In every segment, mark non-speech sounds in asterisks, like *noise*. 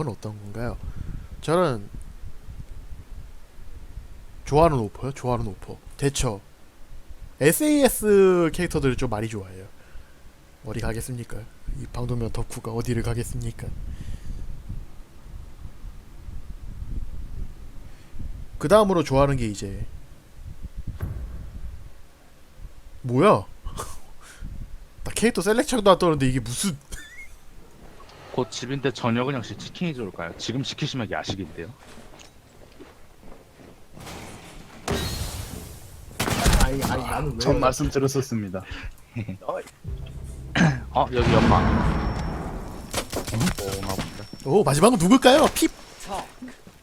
오퍼는 어떤 건가요? 저는 좋아하는 오퍼요. 좋아하는 오퍼. 대처. SAS 캐릭터들을 좀 많이 좋아해요. 어디 가겠습니까? 이 방독면 덕후가 어디를 가겠습니까? 그 다음으로 좋아하는 게 이제 뭐야? *laughs* 나 캐릭터 셀렉션도 안 떠는데 이게 무슨 곧 집인데 저녁은 역시 치킨이 좋을까요? 지금 시키시면 야식인데요. 아니 아니 나는 왜? 전 말씀 들었었습니다. *clears throat* 어 여기 연마. 어, 가봅니다. 오 마지막은 누굴까요? 피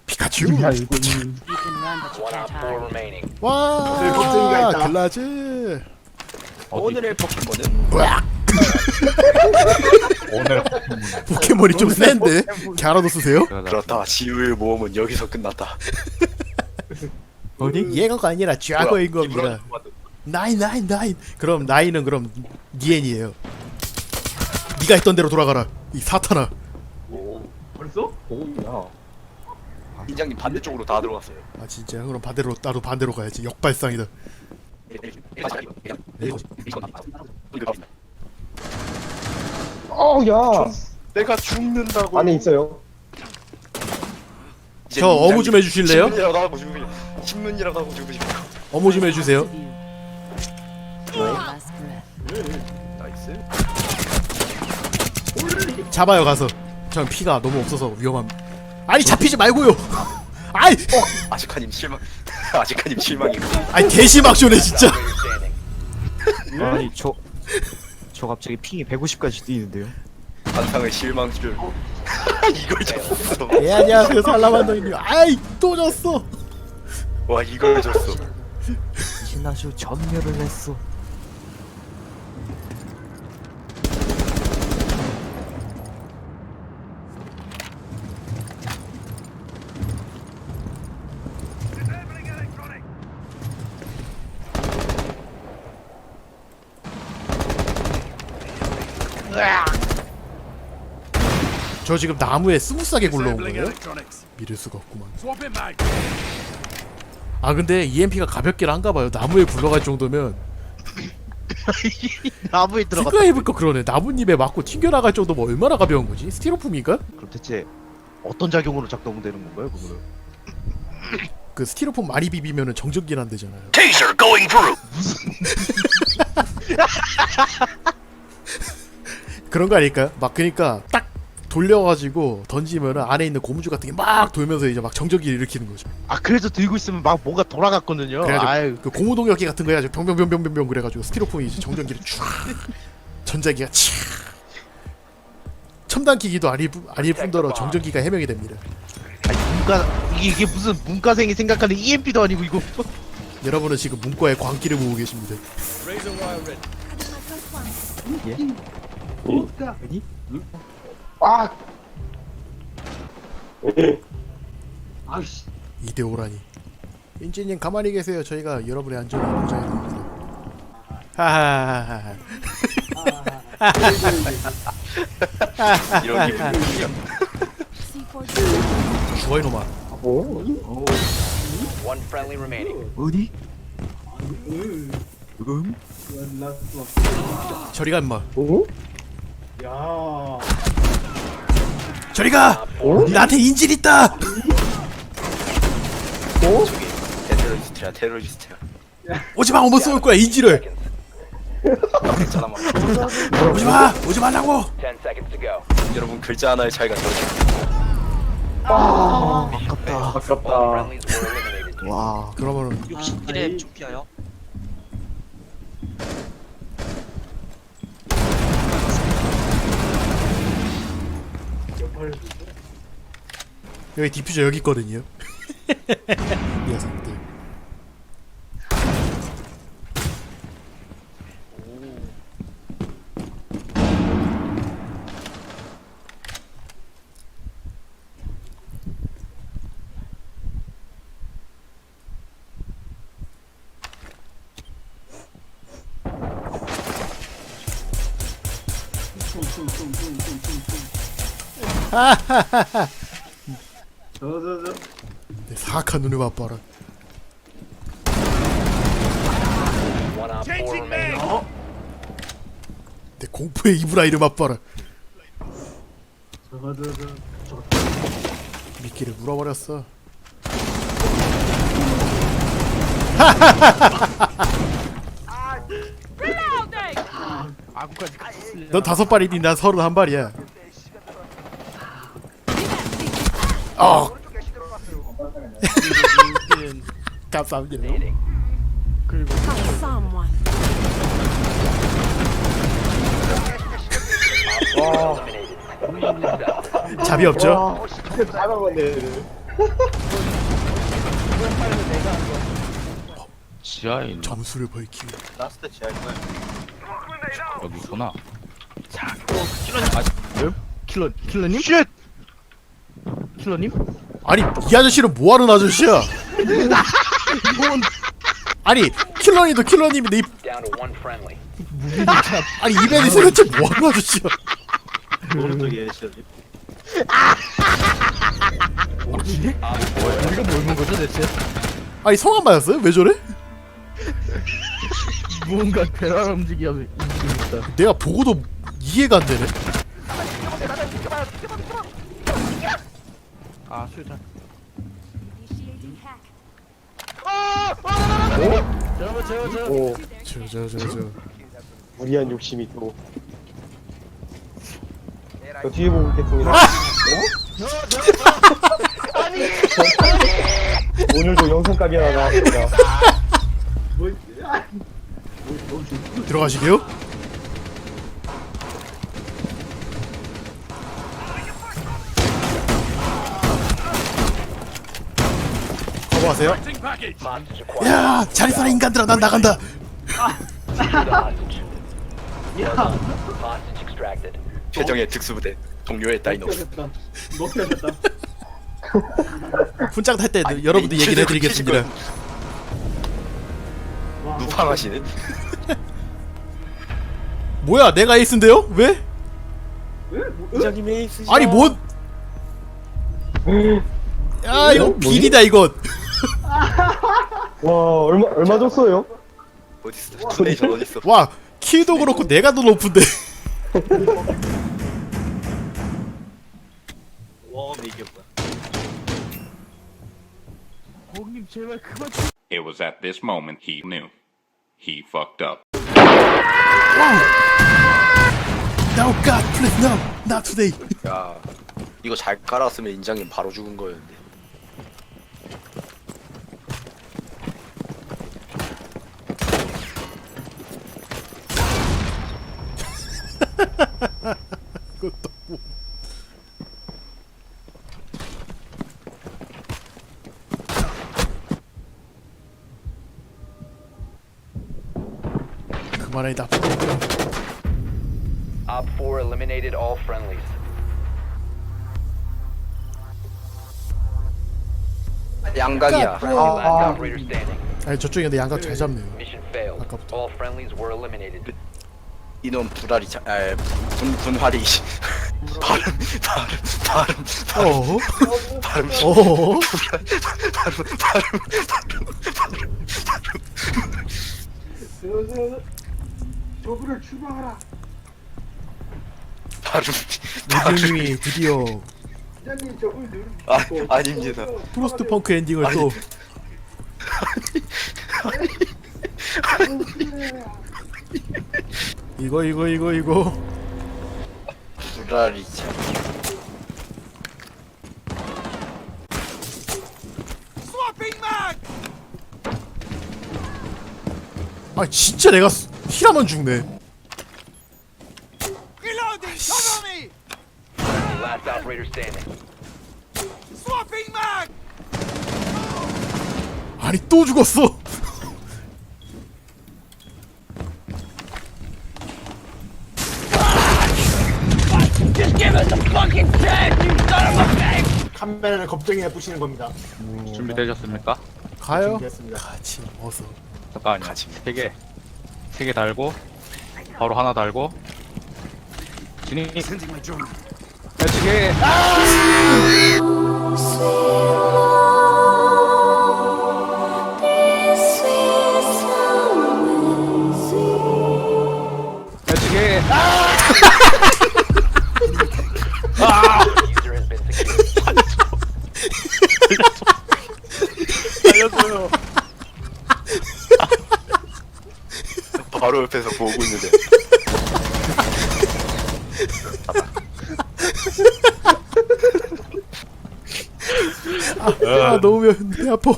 피카츄 야 이거 이- You can run, but you One can't op four hide. remaining. 오늘 걱정이가 와 있다. 글라즈 어디? 오늘의 포켓몬은 으악! 오늘 포켓몬이 좀 센데 갸라도 쓰세요? 그렇다. 지우의 모험은 여기서 끝났다. 어디? 얘가 아니라 쥐아거인 겁니다. 나인 나인 나인 그럼 나인은 그럼 니엔이에요 네가 했던 대로 돌아가라 이 사탄아 벌써? 인장님 반대쪽으로 다 들어갔어요. 아 진짜 그럼 반대로 나도 반대로 가야지 역발상이다 어야 내가 죽는다고. 안에 있어요. 저 어무 좀 해주실래요? 신문이라고 하고 죽으면 신문이라고 하고 죽으면 어머 좀 해주세요. 나이스. 잡아요 가서 전 피가 너무 없어서 위험함 아니 잡히지 말고요 *laughs* 아이 아직카님 실망. *laughs* 아직카님 실망이고. 아니 개심악쇼네 진짜 아니 저... 저 갑자기 핑이 150까지 뛰는데요 반상의 실망줄. *laughs* 이걸 졌어. 예 안녕하세요 살라만더님 아이 또 졌어 와 이걸 졌어. 신나쇼 전멸을 했어 저 지금 나무에 스무스하게 굴러온 거예요? 믿을 수가 없구만 아 근데 EMP가 가볍긴 한가 봐요 나무에 굴러갈 정도면 *laughs* 나무에 들어갔다 생각해보니까 그러네 나뭇잎에 맞고 튕겨나갈 정도면 얼마나 가벼운 거지? 스티로폼인가? 그럼 대체 어떤 작용으로 작동되는 건가요 그거는? 그 스티로폼 많이 비비면은 정전기는 안 되잖아요 Taser going through. *laughs* 그런 거 아닐까요? 막 그니까 딱 돌려가지고 던지면은 안에 있는 고무줄 같은 게 막 돌면서 이제 막 정전기를 일으키는 거죠. 아 그래서 들고 있으면 막 뭔가 돌아갔거든요. 그래가지고 아유. 그 고무동력기 같은 거 해가지고 병병병병병병 그래가지고 스티로폼이 이제 정전기를 촤 전자기가 촤 첨단 기기도 아닐, 뿐- 아닐 뿐더러 정전기가 해명이 됩니다. 아니 문과 이게, 이게 무슨 문과생이 생각하는 EMP도 아니고 이거. 여러분은 지금 문과의 광기를 보고 계십니다 아. 아이씨. 이대오라니 인지님 가만히 계세요 저희가 여러분의 안전을 보장해 드립니다 하하하하 이런 기분이야. 죽어 이놈아 One friendly remaining. 어디? 음? 저리 가 임마 어? 야 저리 가 나한테 인질 있다 테러리스트야 테러리스트야. 오지 마 오면 쏠 거야 인질을 괜찮아 막. 오지 마 오지 말라고 Ten seconds to go. 여러분 글자 하나의 차이가 저렇게. 아깝다 아깝다. Friendlies were eliminated. 와 그러면 은 61에 좀 피하여 여기 디퓨저 여기 있거든요. *laughs* 이 녀석들 저 저저 사악한 눈을 맛봐라. 내 공포의 이브라이를 맛봐라. 미끼를 물어버렸어. 넌 다섯 발이니 나 서른 한 발이야. 어 *laughs* 감사합니다 그리고 Someone. Eliminated. 잡이 없죠? 잘 먹었네 지하에 있나? 점수를 벌키고 라스트 지하일 거야. 여기구나. 킬러 킬러님? 쉣! 킬러님? 아니 이 아저씨는 뭐하는 아저씨야 아니 킬러님도 킬러님인데 이, Down to one friendly. 아니 이벤이 생겼지 뭐하는 아저씨야 오른쪽에. 우리가 뭐 입은 거죠 대체? 아니 성함 맞았어요? 왜 저래? 무언가 괴랄 움직이 움직입니다. 내가 보고도 이해가 안 되네 아 수류탄. Initiating hack. 저거 저거 저. 오저저 저저 무리한 욕심이 또. 저 뒤에 보고 있겠습니다. 오늘도 영상값이 하나 나왔습니다. 뭐 아, 들어가시게요? Acquired. 야잘 있어라 인간들아 난 나간다. 최정의 특수부대 동료의 됐다 훈장 탈 때 여러분들 얘기를 해드리겠습니다 누팡하시는? *laughs* 뭐야 내가 에이스인데요? 왜? 이장님 에이스. 아니 뭔? 야 이거 비리다 이건 와 얼마 얼마 줬어요? 어딨어? 투네이션 어딨어? 와 키도 그렇고 내가 더 높은데 와 이게 뭐야? 고객님 제발 그만. It was at this moment he knew. He fucked up. No God please no not today 야 이거 잘 깔았으면 인장님 바로 죽은 거였는데. 그것도 뭐. 그만해 나쁜 놈들아 Op 4 eliminated all friendlies. 양각이야. 아. Last operator standing. 아니 저쪽에 근데 양각 잘 잡네요 Mission failed. 아까부터. All friendlies were eliminated. 이놈 불알이 자, 에, 분 분활이 발음 발음 발음 어어? 발음. 어어? 발음. 발음 저저 저부를 출발하라 발음. 무드님이 드디어. 기자님 저걸 누르 아 아닙니다. 프로스트 펑크 엔딩을 또 이거 이거 이거 이거. 불알이 참. 아 진짜 내가 수- 힐하면 죽네. Last operator standing. 아니 또 죽었어 카메라를 겁쟁이에 부시는 겁니다 준비되셨습니까? 가요? 같이 어서 잠깐만요. 세 개. 세 개 달고 바로 하나 달고. 야, 두 개. 예. 바로 옆에서 보고 있는데. 아 너무 매 아파